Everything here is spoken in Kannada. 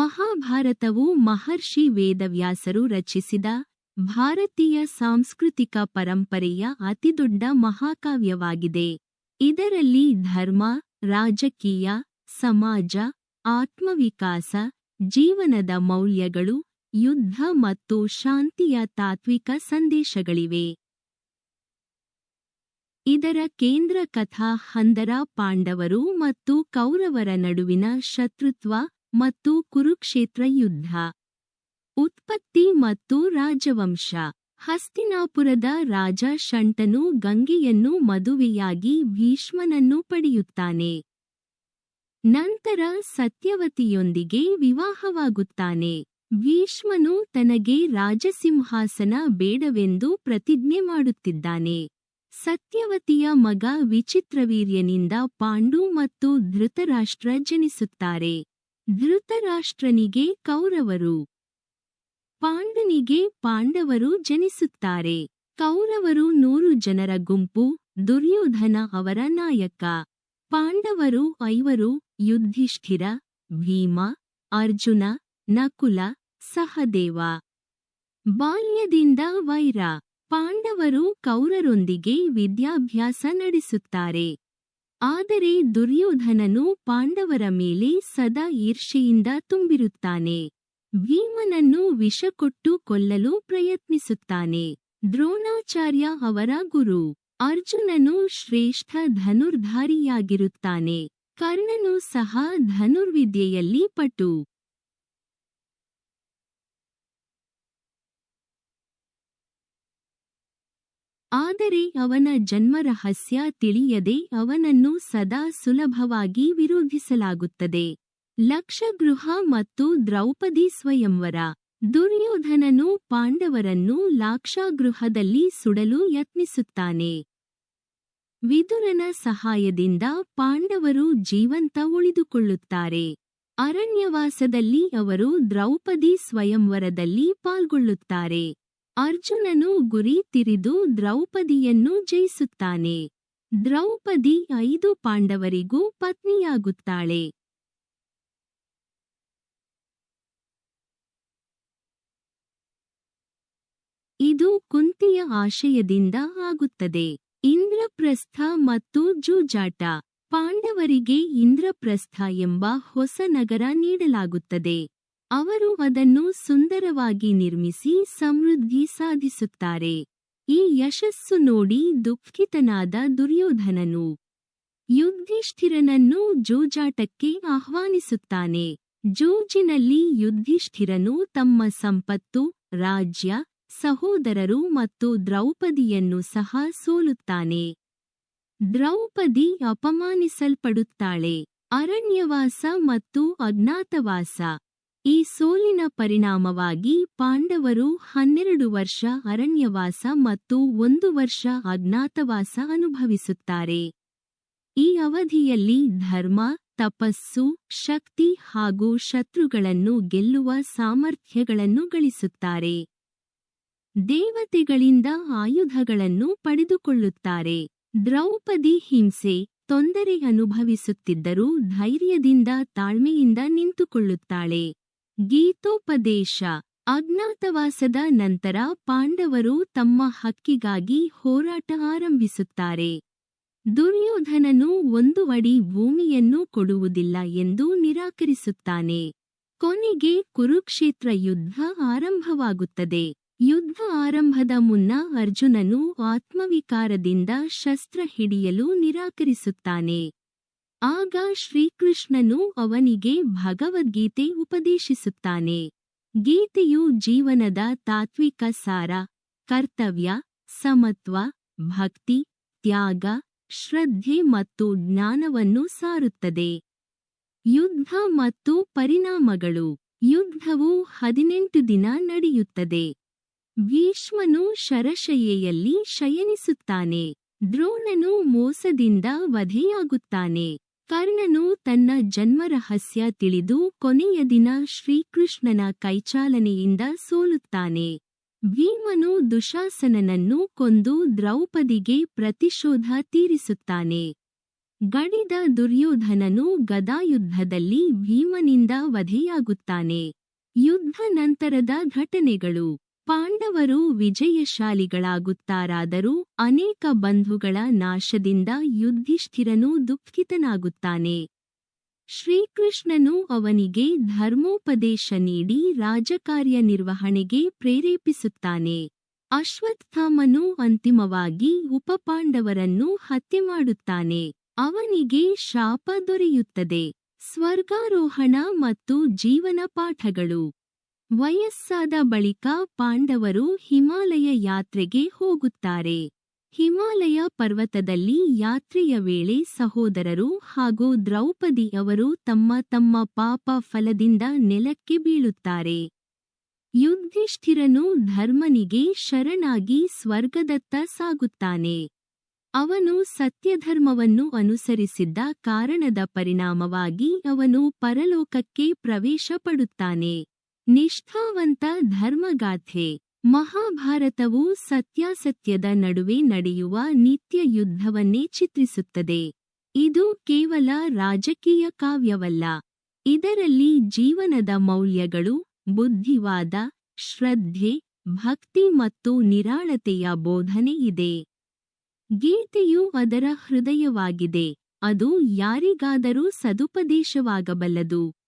ಮಹಾಭಾರತವು ಮಹರ್ಷಿ ವೇದವ್ಯಾಸರು ರಚಿಸಿದ ಭಾರತೀಯ ಸಾಂಸ್ಕೃತಿಕ ಪರಂಪರೆಯ ಅತಿದೊಡ್ಡ ಮಹಾಕಾವ್ಯವಾಗಿದೆ. ಇದರಲ್ಲಿ ಧರ್ಮ, ರಾಜಕೀಯ, ಸಮಾಜ, ಆತ್ಮವಿಕಾಸ, ಜೀವನದ ಮೌಲ್ಯಗಳು, ಯುದ್ಧ ಮತ್ತು ಶಾಂತಿಯ ತಾತ್ವಿಕ ಸಂದೇಶಗಳಿವೆ. ಇದರ ಕೇಂದ್ರ ಕಥಾ ಹಂದರ ಪಾಂಡವರು ಮತ್ತು ಕೌರವರ ನಡುವಿನ ಶತ್ರುತ್ವ ಮತ್ತು ಕುರುಕ್ಷೇತ್ರ ಯುದ್ಧ. ಉತ್ಪತ್ತಿ ಮತ್ತು ರಾಜವಂಶ. ಹಸ್ತಿನಾಪುರದ ರಾಜ ಶಂಟನು ಗಂಗೆಯನ್ನು ಮದುವೆಯಾಗಿ ಭೀಷ್ಮನನ್ನು ಪಡೆಯುತ್ತಾನೆ. ನಂತರ ಸತ್ಯವತಿಯೊಂದಿಗೆ ವಿವಾಹವಾಗುತ್ತಾನೆ. ಭೀಷ್ಮನು ತನಗೆ ರಾಜಸಿಂಹಾಸನ ಬೇಡವೆಂದು ಪ್ರತಿಜ್ಞೆ ಮಾಡುತ್ತಿದ್ದಾನೆ. ಸತ್ಯವತಿಯ ಮಗ ವಿಚಿತ್ರವೀರ್ಯನಿಂದ ಪಾಂಡು ಮತ್ತು ಧೃತರಾಷ್ಟ್ರ ಜನಿಸುತ್ತಾರೆ. ಧೃತರಾಷ್ಟ್ರನಿಗೆ ಕೌರವರು. ಪಾಂಡನಿಗೆ ಪಾಂಡವರು ಜನಿಸುತ್ತಾರೆ. ಕೌರವರು ನೂರು ಜನರ ಗುಂಪು, ದುರ್ಯೋಧನ ಅವರ ನಾಯಕ. ಪಾಂಡವರು ಐವರು ಯುದ್ಧಿಷ್ಠಿರ ಭೀಮ, ಅರ್ಜುನ, ನಕುಲ, ಸಹದೇವ. ಬಾಲ್ಯದಿಂದ ವೈರ. ಪಾಂಡವರು ಕೌರರೊಂದಿಗೆ ವಿದ್ಯಾಭ್ಯಾಸ ನಡೆಸುತ್ತಾರೆ. ಆದರೆ ದುರ್ಯೋಧನನು ಪಾಂಡವರ ಮೇಲೆ ಸದಾ ಈರ್ಷೆಯಿಂದ ತುಂಬಿರುತ್ತಾನೆ. ಭೀಮನನ್ನು ವಿಷಕೊಟ್ಟು ಕೊಲ್ಲಲು ಪ್ರಯತ್ನಿಸುತ್ತಾನೆ. ದ್ರೋಣಾಚಾರ್ಯ ಅವರ ಗುರು. ಅರ್ಜುನನು ಶ್ರೇಷ್ಠ ಧನುರ್ಧಾರಿಯಾಗಿರುತ್ತಾನೆ. ಕರ್ಣನು ಸಹ ಧನುರ್ವಿದ್ಯೆಯಲ್ಲಿ ಪಟು. ಆದರೆ ಅವನ ಜನ್ಮರಹಸ್ಯ ತಿಳಿಯದೆ ಅವನನ್ನು ಸದಾ ಸುಲಭವಾಗಿ ವಿರೋಧಿಸಲಾಗುತ್ತದೆ. ಲಕ್ಷಗೃಹ ಮತ್ತು ದ್ರೌಪದಿ ಸ್ವಯಂವರ. ದುರ್ಯೋಧನನು ಪಾಂಡವರನ್ನು ಲಾಕ್ಷಾಗೃಹದಲ್ಲಿ ಸುಡಲು ಯತ್ನಿಸುತ್ತಾನೆ. ವಿದುರನ ಸಹಾಯದಿಂದ ಪಾಂಡವರು ಜೀವಂತ ಉಳಿದುಕೊಳ್ಳುತ್ತಾರೆ. ಅರಣ್ಯವಾಸದಲ್ಲಿ ಅವರು ದ್ರೌಪದಿ ಸ್ವಯಂವರದಲ್ಲಿ ಪಾಲ್ಗೊಳ್ಳುತ್ತಾರೆ. ಅರ್ಜುನನು ಗುರಿ ತಿರಿದು ದ್ರೌಪದಿಯನ್ನು ಜಯಿಸುತ್ತಾನೆ. ದ್ರೌಪದಿ ಐದು ಪಾಂಡವರಿಗೂ ಪತ್ನಿಯಾಗುತ್ತಾಳೆ. ಇದು ಕುಂತಿಯ ಆಶಯದಿಂದ ಆಗುತ್ತದೆ. ಇಂದ್ರಪ್ರಸ್ಥ ಮತ್ತು ಜೂಜಾಟ. ಪಾಂಡವರಿಗೆ ಇಂದ್ರಪ್ರಸ್ಥ ಎಂಬ ಹೊಸ ನಗರ ನೀಡಲಾಗುತ್ತದೆ. ಅವರು ಅದನ್ನು ಸುಂದರವಾಗಿ ನಿರ್ಮಿಸಿ ಸಮೃದ್ಧಿ ಸಾಧಿಸುತ್ತಾರೆ. ಈ ಯಶಸ್ಸು ನೋಡಿ ದುಃಖಿತನಾದ ದುರ್ಯೋಧನನು ಯುದ್ಧಿಷ್ಠಿರನನ್ನು ಜೂಜಾಟಕ್ಕೆ ಆಹ್ವಾನಿಸುತ್ತಾನೆ. ಜೂಜಿನಲ್ಲಿ ಯುದ್ಧಿಷ್ಠಿರನು ತಮ್ಮ ಸಂಪತ್ತು, ರಾಜ್ಯ, ಸಹೋದರರು ಮತ್ತು ದ್ರೌಪದಿಯನ್ನು ಸಹ ಸೋಲುತ್ತಾನೆ. ದ್ರೌಪದಿ ಅಪಮಾನಿಸಲ್ಪಡುತ್ತಾಳೆ. ಅರಣ್ಯವಾಸ ಮತ್ತು ಅಜ್ಞಾತವಾಸ. ಈ ಸೋಲಿನ ಪರಿಣಾಮವಾಗಿ ಪಾಂಡವರು ಹನ್ನೆರಡು ವರ್ಷ ಅರಣ್ಯವಾಸ ಮತ್ತು ಒಂದು ವರ್ಷ ಅಜ್ಞಾತವಾಸ ಅನುಭವಿಸುತ್ತಾರೆ. ಈ ಅವಧಿಯಲ್ಲಿ ಧರ್ಮ, ತಪಸ್ಸು, ಶಕ್ತಿ ಹಾಗೂ ಶತ್ರುಗಳನ್ನು ಗೆಲ್ಲುವ ಸಾಮರ್ಥ್ಯಗಳನ್ನು ಗಳಿಸುತ್ತಾರೆ. ದೇವತೆಗಳಿಂದ ಆಯುಧಗಳನ್ನು ಪಡೆದುಕೊಳ್ಳುತ್ತಾರೆ. ದ್ರೌಪದಿ ಹಿಂಸೆ, ತೊಂದರೆ ಅನುಭವಿಸುತ್ತಿದ್ದರೂ ಧೈರ್ಯದಿಂದ ತಾಳ್ಮೆಯಿಂದ ನಿಂತುಕೊಳ್ಳುತ್ತಾಳೆ. ಗೀತೋಪದೇಶ ಅಜ್ಞಾತವಾಸದ ನಂತರ ಪಾಂಡವರು ತಮ್ಮ ಹಕ್ಕಿಗಾಗಿ ಹೋರಾಟ ಆರಂಭಿಸುತ್ತಾರೆ. ದುರ್ಯೋಧನನು ಒಂದು ಅಡಿ ಭೂಮಿಯನ್ನು ಕೊಡುವುದಿಲ್ಲ ಎಂದು ನಿರಾಕರಿಸುತ್ತಾನೆ. ಕೊನೆಗೆ ಕುರುಕ್ಷೇತ್ರ ಯುದ್ಧ ಆರಂಭವಾಗುತ್ತದೆ. ಯುದ್ಧ ಆರಂಭದ ಮುನ್ನ ಅರ್ಜುನನು ಆತ್ಮವಿಕಾರದಿಂದ ಶಸ್ತ್ರ ಹಿಡಿಯಲು ನಿರಾಕರಿಸುತ್ತಾನೆ. ಆಗ ಶ್ರೀಕೃಷ್ಣನು ಅವನಿಗೆ ಭಗವದ್ಗೀತೆ ಉಪದೇಶಿಸುತ್ತಾನೆ. ಗೀತೆಯು ಜೀವನದ ತಾತ್ವಿಕ ಸಾರ, ಕರ್ತವ್ಯ, ಸಮತ್ವ, ಭಕ್ತಿ, ತ್ಯಾಗ, ಶ್ರದ್ಧೆ ಮತ್ತು ಜ್ಞಾನವನ್ನು ಸಾರುತ್ತದೆ. ಯುದ್ಧ ಮತ್ತು ಪರಿಣಾಮಗಳು. ಯುದ್ಧವು ಹದಿನೆಂಟು ದಿನ ನಡೆಯುತ್ತದೆ. ಭೀಷ್ಮನು ಶರಶಯ್ಯೆಯಲ್ಲಿ ಶಯನಿಸುತ್ತಾನೆ. ದ್ರೋಣನು ಮೋಸದಿಂದ ವಧೆಯಾಗುತ್ತಾನೆ. ಕರ್ಣನು ತನ್ನ ಜನ್ಮರಹಸ್ಯ ತಿಳಿದು ಕೊನೆಯ ದಿನ ಶ್ರೀಕೃಷ್ಣನ ಕೈಚಾಲನೆಯಿಂದ ಸೋಲುತ್ತಾನೆ. ಭೀಮನು ದುಶಾಸನನನ್ನು ಕೊಂದು ದ್ರೌಪದಿಗೆ ಪ್ರತಿಶೋಧ ತೀರಿಸುತ್ತಾನೆ. ಗಡಿದ ದುರ್ಯೋಧನನು ಗದಾಯುದ್ಧದಲ್ಲಿ ಭೀಮನಿಂದ ವಧೆಯಾಗುತ್ತಾನೆ. ಯುದ್ಧ ನಂತರದ ಘಟನೆಗಳು. ಪಾಂಡವರು ವಿಜಯಶಾಲಿಗಳಾಗುತ್ತಾರಾದರೂ ಅನೇಕ ಬಂಧುಗಳ ನಾಶದಿಂದ ಯುದ್ಧಿಷ್ಠಿರನು ದುಃಖಿತನಾಗುತ್ತಾನೆ. ಶ್ರೀಕೃಷ್ಣನು ಅವನಿಗೆ ಧರ್ಮೋಪದೇಶ ನೀಡಿ ರಾಜಕಾರ್ಯ ನಿರ್ವಹಣೆಗೆ ಪ್ರೇರೇಪಿಸುತ್ತಾನೆ. ಅಶ್ವತ್ಥಾಮನು ಅಂತಿಮವಾಗಿ ಉಪಪಾಂಡವರನ್ನು ಹತ್ಯೆ ಮಾಡುತ್ತಾನೆ. ಅವನಿಗೆ ಶಾಪ ದೊರೆಯುತ್ತದೆ. ಸ್ವರ್ಗಾರೋಹಣ ಮತ್ತು ಜೀವನ ಪಾಠಗಳು ವಯಸ್ಸಾದ ಬಳಿಕ ಪಾಂಡವರು ಹಿಮಾಲಯ ಯಾತ್ರೆಗೆ ಹೋಗುತ್ತಾರೆ. ಹಿಮಾಲಯ ಪರ್ವತದಲ್ಲಿ ಯಾತ್ರೆಯ ವೇಳೆ ಸಹೋದರರು ಹಾಗೂ ದ್ರೌಪದಿಯವರು ತಮ್ಮ ತಮ್ಮ ಪಾಪ ಫಲದಿಂದ ನೆಲಕ್ಕೆ ಬೀಳುತ್ತಾರೆ. ಯುದ್ಧಿಷ್ಠಿರನು ಧರ್ಮನಿಗೆ ಶರಣಾಗಿ ಸ್ವರ್ಗದತ್ತ ಸಾಗುತ್ತಾನೆ. ಅವನು ಸತ್ಯಧರ್ಮವನ್ನು ಅನುಸರಿಸಿದ್ದ ಕಾರಣದ ಪರಿಣಾಮವಾಗಿ ಅವನು ಪರಲೋಕಕ್ಕೆ ಪ್ರವೇಶ ಪಡುತ್ತಾನೆ ನಿಷ್ಠಾವಂತ ಧರ್ಮಗಾಥೆ. ಮಹಾಭಾರತವು ಸತ್ಯಾಸತ್ಯದ ನಡುವೆ ನಡೆಯುವ ನಿತ್ಯ ಯುದ್ಧವನ್ನೇ ಚಿತ್ರಿಸುತ್ತದೆ. ಇದು ಕೇವಲ ರಾಜಕೀಯ ಕಾವ್ಯವಲ್ಲ. ಇದರಲ್ಲಿ ಜೀವನದ ಮೌಲ್ಯಗಳು, ಬುದ್ಧಿವಾದ, ಶ್ರದ್ಧೆ, ಭಕ್ತಿ ಮತ್ತು ನಿರಾಳತೆಯ ಬೋಧನೆ ಇದೆ. ಗೀತೆಯು ಅದರ ಹೃದಯವಾಗಿದೆ. ಅದು ಯಾರಿಗಾದರೂ ಸದುಪದೇಶವಾಗಬಲ್ಲದು.